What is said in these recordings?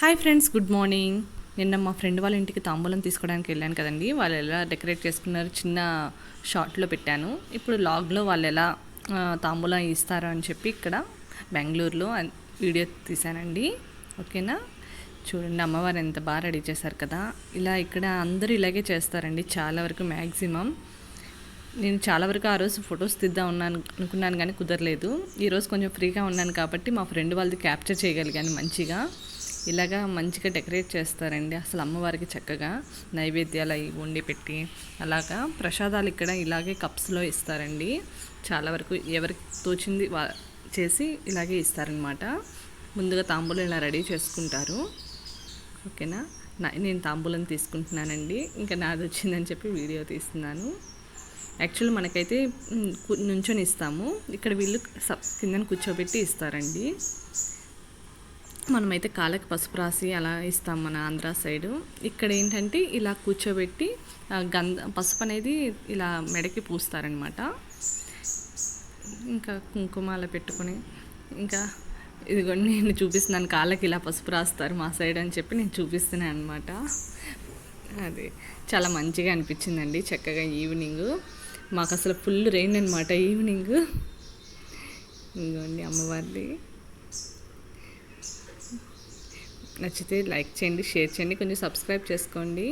Hi friends good morning. నిన్న మా friend వాళ్ళ ఇంటికి తాంబూలం తీసుకోవడానికి వెళ్ళాను కదండి. వాళ్ళు ఎలా డెకరేట్ చేసుకున్నారు చిన్న షార్ట్లో పెట్టాను. ఇప్పుడు లాగ్లో వాళ్ళు ఎలా తాంబూలం ఇస్తారు అని చెప్పి ఇక్కడ బెంగళూరులో వీడియో తీశానండి. ఓకేనా? చూడండి అమ్మవారు ఎంత బాగా రెడీ చేశారు కదా. ఇలా ఇక్కడ అందరూ ఇలాగే చేస్తారండి చాలా వరకు మ్యాక్సిమం నేను చాలా వరకు ఆ రోజు ఫొటోస్ తీద్దాం ఉన్నాను అనుకున్నాను కానీ కుదరలేదు. ఈరోజు కొంచెం ఫ్రీగా ఉన్నాను కాబట్టి మా ఫ్రెండ్ వాళ్ళది క్యాప్చర్ చేయగలిగాను మంచిగా. ఇలాగా మంచిగా డెకరేట్ చేస్తారండి అసలు అమ్మవారికి చక్కగా నైవేద్యాలు అవి వండి పెట్టి అలాగా ప్రసాదాలు ఇక్కడ ఇలాగే కప్స్లో ఇస్తారండి. చాలా వరకు ఎవరికి తోచింది వా చేసి ఇలాగే ఇస్తారనమాట. ముందుగా తాంబూలం ఇలా రెడీ చేసుకుంటారు. ఓకేనా? నేను తాంబూలం తీసుకుంటున్నానండి. ఇంకా నాది వచ్చిందని చెప్పి వీడియో తీస్తున్నాను. యాక్చువల్ మనకైతే నుంచొని ఇస్తాము. ఇక్కడ వీళ్ళు స- కిందన కూర్చోబెట్టి ఇస్తారండి. మనమైతే కాళ్ళకి పసుపు రాసి అలా ఇస్తాం మన ఆంధ్ర సైడు. ఇక్కడ ఏంటంటే ఇలా కూర్చోబెట్టి గంధ పసుపు అనేది ఇలా మెడకి పూస్తారనమాట. ఇంకా కుంకుమ అలా పెట్టుకొని ఇంకా ఇదిగోండి నేను చూపిస్తున్నాను కాళ్ళకి ఇలా పసుపు రాస్తారు మా సైడ్ అని చెప్పి నేను చూపిస్తున్నాను అనమాట. అది చాలా మంచిగా అనిపించిందండి చక్కగా ఈవినింగ్. మాకు అసలు ఫుల్ రెయిన్ అనమాట ఈవినింగ్. ఇంకోండి అమ్మవారిది. నచ్చితే లైక్ చేయండి షేర్ చేయండి. కొంచెం సబ్స్క్రైబ్ చేసుకోండి.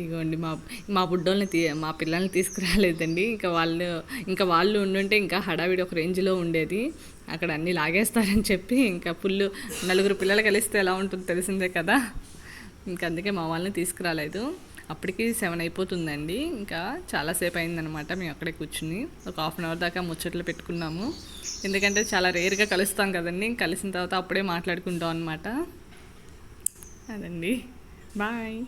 ఇగోండి మా మా బుడ్డోళ్ళని తీ మా పిల్లల్ని తీసుకురాలేదండి. ఇంకా వాళ్ళు ఇంకా వాళ్ళు ఉండుంటే ఇంకా హడావిడి ఒక రేంజ్లో ఉండేది. అక్కడ అన్నీ లాగేస్తారని చెప్పి ఇంకా ఫుల్ నలుగురు పిల్లలు కలిస్తే ఎలా ఉంటుందో తెలిసిందే కదా. ఇంకా అందుకే మా వాళ్ళని తీసుకురాలేదు. అప్పటికి సెవెన్ అయిపోతుందండి. ఇంకా చాలాసేపు అయిందనమాట మేము అక్కడే కూర్చుని. ఒక హాఫ్ అన్ అవర్ దాకా ముచ్చట్లు పెట్టుకున్నాము. ఎందుకంటే చాలా రేర్గా కలుస్తాం కదండి. కలిసిన తర్వాత అప్పుడే మాట్లాడుకుంటాం అనమాట అదండి. బాయ్.